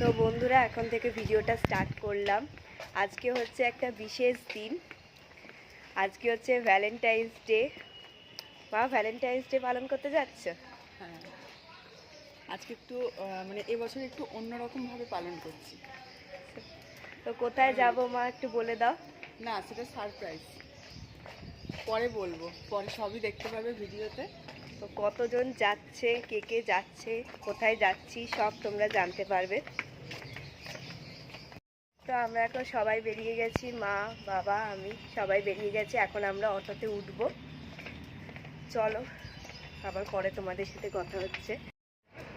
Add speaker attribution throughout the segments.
Speaker 1: তো বন্ধুরা এখন থেকে ভিডিওটা স্টার্ট করলাম। আজকে হচ্ছে একটা বিশেষ দিন। আজকে হচ্ছে ভ্যালেন্টাইন্স ডে মা ভ্যালেন্টাইন্স ডে পালন করতে যাচ্ছ?
Speaker 2: হ্যাঁ। আজকে একটু মানে এবছর একটু অন্যরকম ভাবে পালন করছি।
Speaker 1: তো কোথায় যাব মা একটু বলে দাও।
Speaker 2: না সেটা সারপ্রাইজ পরে বলব। পরে সবই দেখতে পাবে ভিডিওতে।
Speaker 1: তো কতজন যাচ্ছে কে কে যাচ্ছে কোথায় যাচ্ছি সব তোমরা জানতে পারবে। তো আমরা এখন সবাই বেরিয়ে গেছি, মা, বাবা, আমি সবাই বেরিয়ে গেছি। এখন আমরা অটোতে উঠবো। চলো, আবার পরে তোমাদের সাথে কথা হচ্ছে।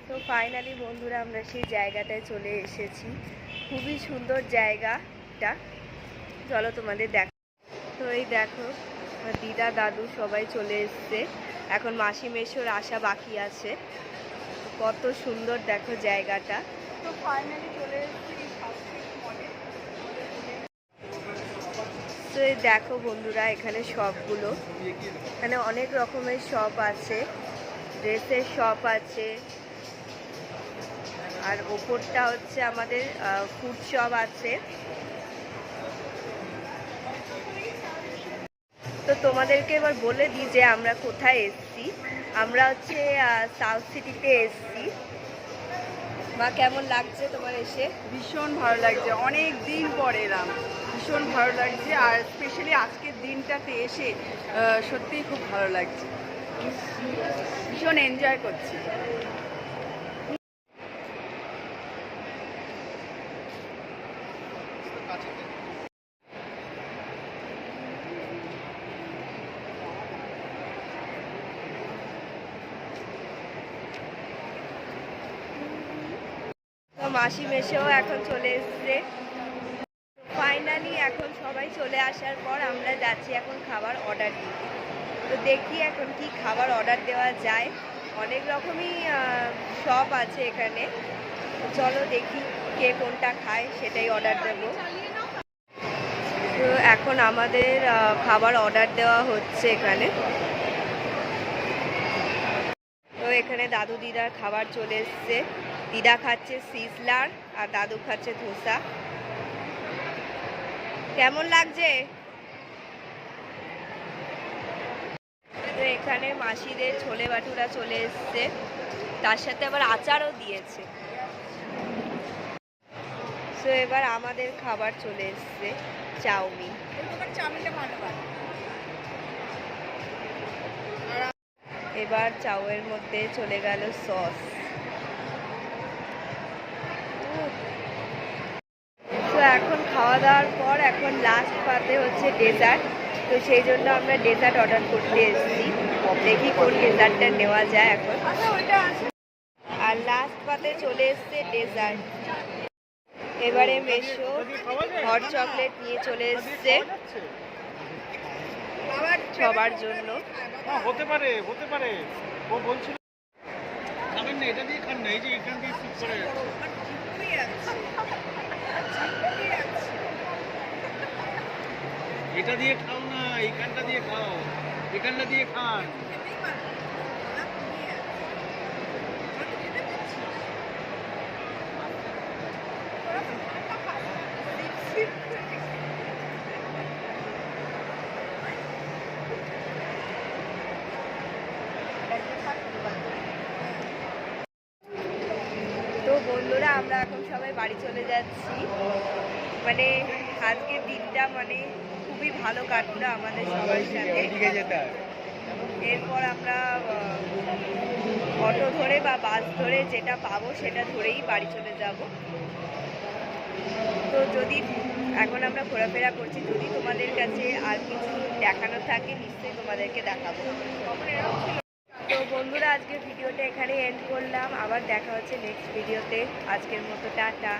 Speaker 1: তো ফাইনালি বন্ধুরা, আমরা সেই জায়গাটায় চলে এসেছি। খুবই সুন্দর জায়গাটা। চলো তোমাদের দেখো। তো এই দেখো দিদা, দাদু সবাই চলে এসছে। এখন মাসি মেশোর আসা বাকি আছে। কত সুন্দর দেখো জায়গাটা।
Speaker 2: তো ফাইনালি চলে এসেছি
Speaker 1: তো এই দেখো বন্ধুরা এখানে শপগুলো এখানে অনেক রকমের শপ আছে। ড্রেসের শপ আছে। আর ওপরটা হচ্ছে আমাদের ফুড শপ আছে। তো তোমাদেরকে এবার বলে দিই যে আমরা কোথায় এসেছি। আমরা হচ্ছে সাউথ সিটিতে এসছি। বা কেমন লাগছে তোমার এসে?
Speaker 2: ভীষণ ভালো লাগছে। অনেক দিন পরে এলাম। ভীষণ ভালো লাগছে আর স্পেশালি আজকের দিনটাতে এসে সত্যিই খুব ভালো লাগছে। ভীষণ এনজয় করছি।
Speaker 1: মাসি মেশেও এখন চলে এসছে। এখন সবাই চলে আসার পর আমরা যাচ্ছি এখন খাবার অর্ডার দিতে। তো দেখি এখন কি খাবার অর্ডার দেওয়া যায়। অনেক রকমই শপ আছে এখানে। চলো দেখি কে কোনটা খায়, সেটাই অর্ডার দেব। তো এখন আমাদের খাবার অর্ডার দেওয়া হচ্ছে এখানে। তো এখানে দাদু দিদার খাবার চলে এসছে। দিদা খাচ্ছে সিজলার আর দাদু খাচ্ছে ধোসা। কেমন লাগছে? এখানে মাসিদের ছোলে বাটুরা চলে এসছে। তার সাথে আবার আচারও দিয়েছে। তো এবার আমাদের খাবার চলে এসছে চাউমিন। এবার চাউয়ের মধ্যে চলে গেল সস তো এখন খাওয়া দাওয়ার পর এখন লাস্ট পাতে হচ্ছে ডেজার্ট তো সেই জন্য আমরা ডেজার্ট অর্ডার করতে এসেছি। দেখি কোন ডেজার্টটা নেওয়া যায় এখন। আর লাস্ট পাতে চলে এসছে ডেজার্ট এবারে মেশো হট চকলেট নিয়ে চলে এসছে। সবার জন্য।
Speaker 3: হতে পারে হতে পারে। ও বলছিল খাবেন না এটা দিয়ে খান না এই যে এখান দিয়ে করে এটা দিয়ে খাও না এখানটা দিয়ে খাও এখানটা দিয়ে খান।
Speaker 1: বন্ধুরা, আমরা এখন সবাই বাড়ি চলে যাচ্ছি। মানে আজকের দিনটা মানে খুবই ভালো কাটলো আমাদের সবার সাথে।
Speaker 3: যেতে
Speaker 1: এরপর আমরা অটো ধরে বা বাস ধরে যেটা পাবো সেটা ধরেই বাড়ি চলে যাব। তো যদি এখন আমরা ঘোরাফেরা করছি যদি তোমাদের কাছে আর কিছু দেখানো থাকে নিশ্চয়ই তোমাদেরকে দেখাবো। তো বন্ধুরা আজকে ভিডিওটা এখানে এন্ড করলাম। আবার দেখা হচ্ছে নেক্সট ভিডিওতে আজকের মতো টাটা।